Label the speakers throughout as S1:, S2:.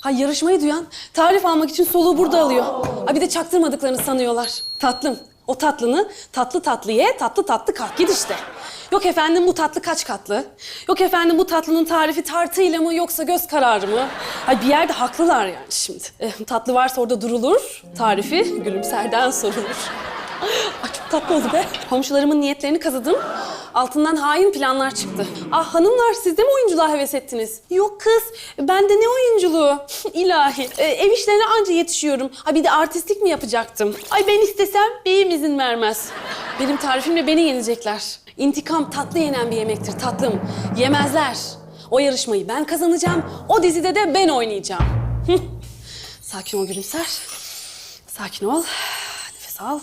S1: Ha yarışmayı duyan tarif almak için soluğu burada alıyor. Ha bir de çaktırmadıklarını sanıyorlar. Tatlım. O tatlını tatlı tatlı ye, tatlı tatlı kalk git işte. Yok efendim bu tatlı kaç katlı? Yok efendim bu tatlının tarifi tartıyla mı yoksa göz kararı mı? Ha bir yerde haklılar yani şimdi. Eh, tatlı varsa orada durulur, tarifi gülümserden sorulur. Ay çok tatlı oldu be. Komşularımın niyetlerini kazıdım. Altından hain planlar çıktı. Ah hanımlar siz de mi oyunculuğa heves ettiniz? Yok kız ben de ne oyunculuğu? İlahi e, ev işlerine anca yetişiyorum. Ha bir de artistlik mi yapacaktım? Ay ben istesem beyim izin vermez. Benim tarifimle beni yenecekler. İntikam tatlı yenen bir yemektir tatlım. Yemezler. O yarışmayı ben kazanacağım. O dizide de ben oynayacağım. Sakin ol gülümser. Sakin ol. Nefes al.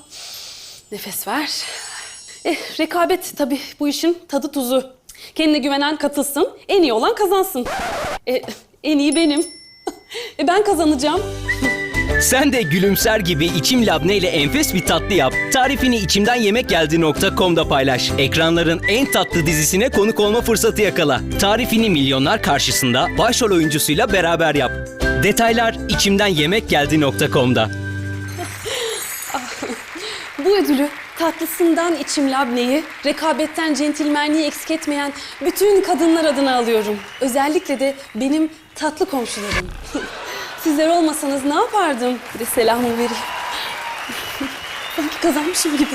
S1: Nefes ver. Eh, rekabet tabii bu işin tadı tuzu. Kendine güvenen katılsın, en iyi olan kazansın. Eh, en iyi benim. E, ben kazanacağım.
S2: Sen de gülümser gibi içim labne ile enfes bir tatlı yap. Tarifini içimden yemek geldi.com'da paylaş. Ekranların en tatlı dizisine konuk olma fırsatı yakala. Tarifini milyonlar karşısında başrol oyuncusuyla beraber yap. Detaylar içimden yemek geldi.com'da.
S1: Bu ödülü tatlısından içim labneyi, rekabetten centilmenliği eksik etmeyen bütün kadınlar adına alıyorum. Özellikle de benim tatlı komşularım. Sizler olmasanız ne yapardım? Bir de selamımı vereyim. Sanki kazanmışım gibi.